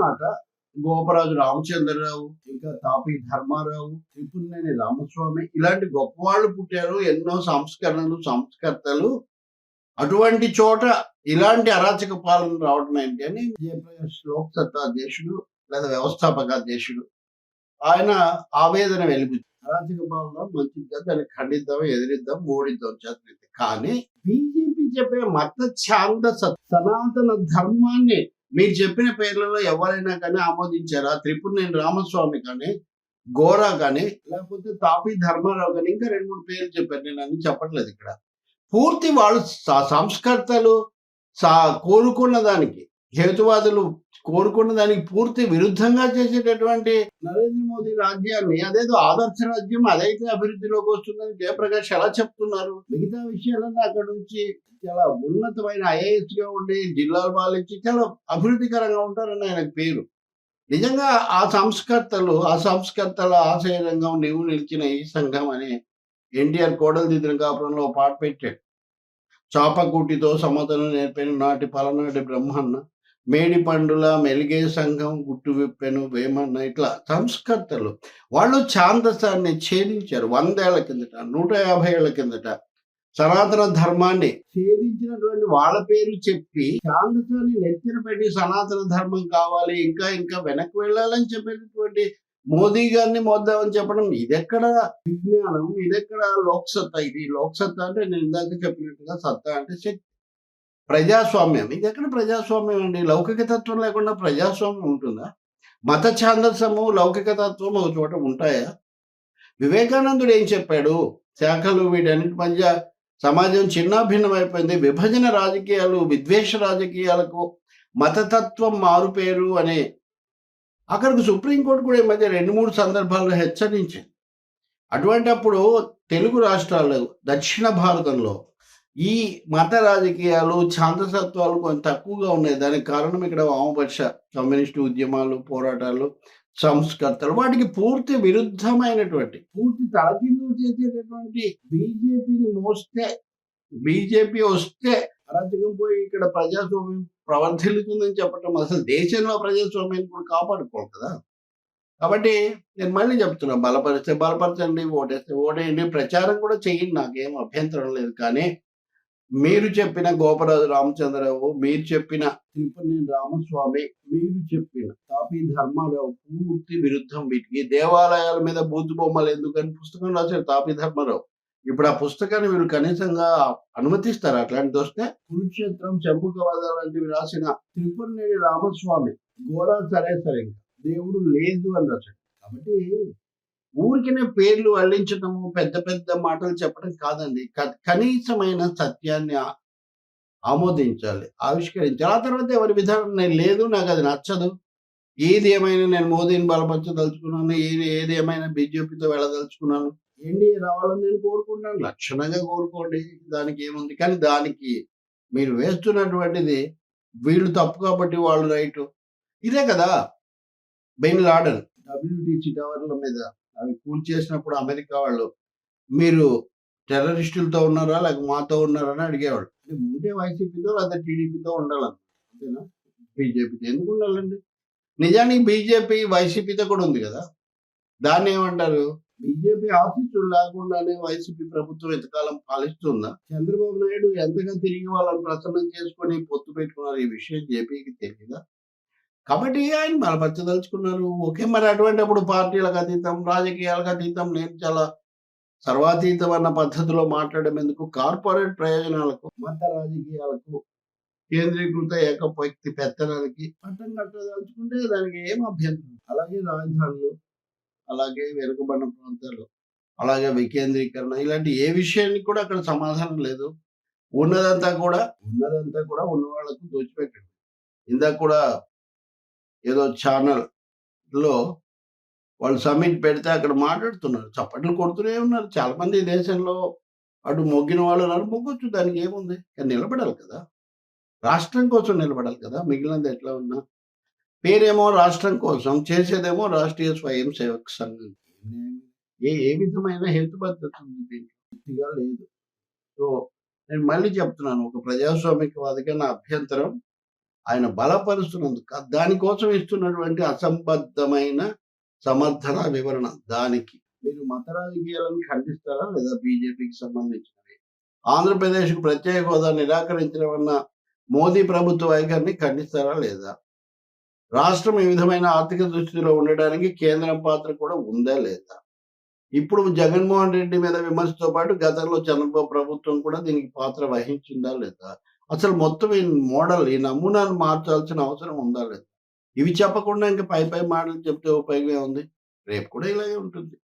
నాట గోపరాజు రామచంద్రరావు ఇంకా తాపి ధర్మారావు త్రిపురనేని రామస్వామి ఇలాంటి గొప్ప వాళ్ళు పుట్టారు. ఎన్నో సంస్కరణలు సంస్కర్తలు. అటువంటి చోట ఇలాంటి అరాచక పాలన రావడం ఏంటి అని జయప్రకాష్ లోక్ అధ్యక్షుడు లేదా వ్యవస్థాపక అధ్యక్షుడు ఆయన ఆవేదన వెలిపి అరాచక పాలన మంచిది కాదు దాన్ని ఖండిద్దాం ఎదిరిద్దాం ఓడిద్దాం చేస్తుంది కానీ బీజేపీ చెప్పే మత ఛాంద సనాతన ధర్మాన్ని మీరు చెప్పిన పేర్లలో ఎవరైనా కానీ ఆమోదించారా? త్రిపురనేని రామస్వామి కానీ గోరా కానీ లేకపోతే తాపి ధర్మారావు కానీ ఇంకా రెండు మూడు పేర్లు చెప్పారు. నేను అని చెప్పట్లేదు ఇక్కడ. పూర్తి వాళ్ళు సంస్కర్తలు సా కోరుకున్న దానికి హేతువాదులు కోరుకున్న దానికి పూర్తి విరుద్ధంగా చేసేటటువంటి నరేంద్ర మోదీ రాజ్యాన్ని అదేదో ఆదర్శ రాజ్యం అదైతే అభివృద్ధిలోకి వస్తుందని జయప్రకాష్ ఎలా చెప్తున్నారు? మిగతా విషయాలన్నీ అక్కడ నుంచి చాలా ఉన్నతమైన ఐఏఎస్గా ఉండి జిల్లాలు పాలించి చాలా అభివృద్ధికరంగా ఉంటారని ఆయనకు పేరు. నిజంగా ఆ సంస్కర్తలు ఆ సంస్కర్తల ఆశయ రంగం నీవు నిలిచిన ఈ సంఘం అని ఎన్టీఆర్ కోడలు దిద్దిన కాపురంలో పాట పెట్టాడు. చాపకూటితో సమతను నేర్పిన నాటి పలనాటి బ్రహ్మన్న మేడి పండుల మెలిగే సంఘం గుట్టు విప్పెను వేమన్న ఇట్లా సంస్కర్తలు. వాళ్ళు ఛాందసాన్ని ఛేదించారు వందేళ్ళ కిందట నూట యాభై ఏళ్ళ కిందట సనాతన ధర్మాన్ని ఛేదించినటువంటి వాళ్ళ పేర్లు చెప్పి ఛాందసాన్ని నెత్తిన పెట్టి సనాతన ధర్మం కావాలి ఇంకా ఇంకా వెనక్కి వెళ్ళాలని చెప్పేటటువంటి మోదీ గారిని మోద్దామని చెప్పడం ఇదెక్కడ విజ్ఞానం ఇదెక్కడ లోక్సత్తా? ఇది లోక్సత్తా అంటే నేను ఇందాక చెప్పినట్టుగా సత్తా అంటే శక్తి. ప్రజాస్వామ్యం. ఇది ఎక్కడ ప్రజాస్వామ్యం అండి? లౌకిక తత్వం లేకుండా ప్రజాస్వామ్యం ఉంటుందా? మత ఛాందసము లౌకిక తత్వం ఒక చోట ఉంటాయా? వివేకానందుడు ఏం చెప్పాడు? శాఖలు వీటన్నిటి మధ్య సమాజం చిన్నాభిన్నమైపోయింది విభజన రాజకీయాలు విద్వేష రాజకీయాలకు మతతత్వం మారుపేరు అనే అక్కడికి సుప్రీంకోర్టు కూడా ఈ మధ్య రెండు మూడు సందర్భాల్లో హెచ్చరించింది. అటువంటి అప్పుడు తెలుగు రాష్ట్రాల్లో దక్షిణ భారతంలో ఈ మత రాజకీయాలు ఛాందసత్వాలు కొంచెం తక్కువగా ఉన్నాయి. దానికి కారణం ఇక్కడ వామపక్ష కమ్యూనిస్టు ఉద్యమాలు పోరాటాలు సంస్కర్తలు వాటికి పూర్తి విరుద్ధమైనటువంటి పూర్తి తలకిందులు చేసేటటువంటి బీజేపీని మోస్తే బీజేపీ వస్తే అరాచకం పోయి ఇక్కడ ప్రజాస్వామ్యం ప్రవర్ధిల్లుతుందని చెప్పటం అసలు దేశంలో ప్రజాస్వామ్యాన్ని కూడా కాపాడుకోవాలి కదా. కాబట్టి నేను మళ్ళీ చెప్తున్నా బలపరిస్తే బలపరచండి ఓటేస్తే ఓటేయండి ప్రచారం కూడా చేయండి నాకేం అభ్యంతరం లేదు. కానీ మీరు చెప్పిన గోపరాజు రామచంద్రరావు మీరు చెప్పిన తిరుపతి రామస్వామి మీరు చెప్పిన తాపి ధర్మారావు పూర్తి విరుద్ధం వీటికి. దేవాలయాల మీద బూతు బొమ్మలు ఎందుకని పుస్తకం రాశారు తాపి ధర్మారావు? ఇప్పుడు ఆ పుస్తకాన్ని మీరు కనీసంగా అనుమతిస్తారు అట్లాంటిది వస్తే? కురుక్షేత్రం చంపుకవద లాంటివి రాసిన త్రిపురనేని రామస్వామి ఘోరా సరే సరే ఇంకా దేవుడు లేదు అని రాశాడు. కాబట్టి ఊరికినే పేర్లు అల్లించడము పెద్ద పెద్ద మాటలు చెప్పడం కాదండి. కనీసమైన సత్యాన్ని ఆమోదించాలి ఆవిష్కరించాలి. ఆ తర్వాత ఎవరి విధానం నేను లేదు నాకు అది నచ్చదు. ఏది ఏమైనా నేను మోదీని బలపరచదలుచుకున్నాను ఏది ఏది ఏమైనా బీజేపీతో వెళ్ళదలుచుకున్నాను. ఎన్డీఏ రావాలని నేను కోరుకుంటాను లక్షణంగా కోరుకోండి దానికి ఏముంది? కానీ దానికి మీరు వేస్తున్నటువంటిది వీళ్ళు తప్పు కాబట్టి వాళ్ళు రైట్. ఇదే కదా బెన్ లాడన్ డబ్ల్యూటీసీ టవర్ల మీద అవి కూల్ చేసినప్పుడు అమెరికా వాళ్ళు మీరు టెర్రరిస్టులతో ఉన్నారా? లేక మాతో ఉన్నారా? అని అడిగేవాళ్ళు. అంటే ఉంటే వైసీపీతో లేదా టీడీపీతో ఉండాలన్న అంతేనా? బీజేపీతో. ఎందుకు ఉండాలండి? నిజానికి బీజేపీ వైసీపీతో కూడా ఉంది కదా? దాన్ని ఏమంటారు? బీజేపీ ఆఫీసులు లేకుండానే వైసీపీ ప్రభుత్వం ఇంతకాలం పాలిస్తుందా? చంద్రబాబు నాయుడు ఎంతగా తిరిగి వాళ్ళని ప్రసన్నం చేసుకొని పొత్తు పెట్టుకున్నారు? ఈ విషయం జేపీకి తెలియదా కాబట్టి ఆయన బలపరచదలుచుకున్నారు. ఓకే మరి అటువంటి అప్పుడు పార్టీలకు అతీతం రాజకీయాలకు అతీతం నేను చాలా సర్వాతీతం అన్న పద్ధతిలో మాట్లాడడం ఎందుకు? కార్పొరేట్ ప్రయోజనాలకు మత రాజకీయాలకు కేంద్రీకృత ఏకపక్తి పెత్తనానికి పట్టం కట్టదలుచుకుంటే దానికి ఏం అభ్యంతరం? అలాగే రాజధానులు అలాగే వెనుకబడిన ప్రాంతాలు అలాగే వికేంద్రీకరణ ఇలాంటి ఏ విషయానికి కూడా అక్కడ సమాధానం లేదు. ఉన్నదంతా కూడా ఉన్నదంతా కూడా ఉన్న వాళ్ళకు దోచిపెట్టండి. ఇందాక కూడా ఏదో ఛానల్లో వాళ్ళు సమ్మిట్ పెడితే అక్కడ మాట్లాడుతున్నారు. చప్పట్లు కొడుతూనే ఉన్నారు. చాలా మంది దేశంలో అటు మొగ్గిన వాళ్ళు ఉన్నారు. మొగ్గొచ్చు దానికి ఏముంది? కానీ నిలబడాలి కదా. రాష్ట్రం కోసం నిలబడాలి కదా. మిగిలినది ఎట్లా ఉన్నా? పేరేమో రాష్ట్రం కోసం చేసేదేమో రాష్ట్రీయ స్వయం సేవక సంఘం. ఏ ఏ విధమైన హేతుబద్ధత ఉంది దీంట్లో? లేదు. సో నేను మళ్ళీ చెప్తున్నాను. ఒక ప్రజాస్వామికవాదిగా నా అభ్యంతరం ఆయన బలపరుస్తున్నందుకు దానికోసం ఇస్తున్నటువంటి అసంబద్ధమైన సమర్థన వివరణ దానికి. మీరు మత రాజకీయాలను ఖండిస్తారా లేదా బీజేపీకి సంబంధించినవి? ఆంధ్రప్రదేశ్కు ప్రత్యేక హోదా నిరాకరించడం వలన మోదీ ప్రభుత్వ వైఖరిని ఖండిస్తారా లేదా? రాష్ట్రం ఈ విధమైన ఆర్థిక దృష్టిలో ఉండడానికి కేంద్రం పాత్ర కూడా ఉందా లేదా? ఇప్పుడు జగన్మోహన్ రెడ్డి మీద విమర్శతో పాటు గతంలో చంద్రబాబు ప్రభుత్వం కూడా దీనికి పాత్ర వహించిందా లేదా? అసలు మొత్తం ఈ మోడల్ ఈ నమూనాను మార్చాల్సిన అవసరం ఉందా లేదు? ఇవి చెప్పకుండా ఇంకా పై పై మాటలు చెప్తే ఉపయోగమే ఉంది రేపు కూడా ఇలాగే ఉంటుంది.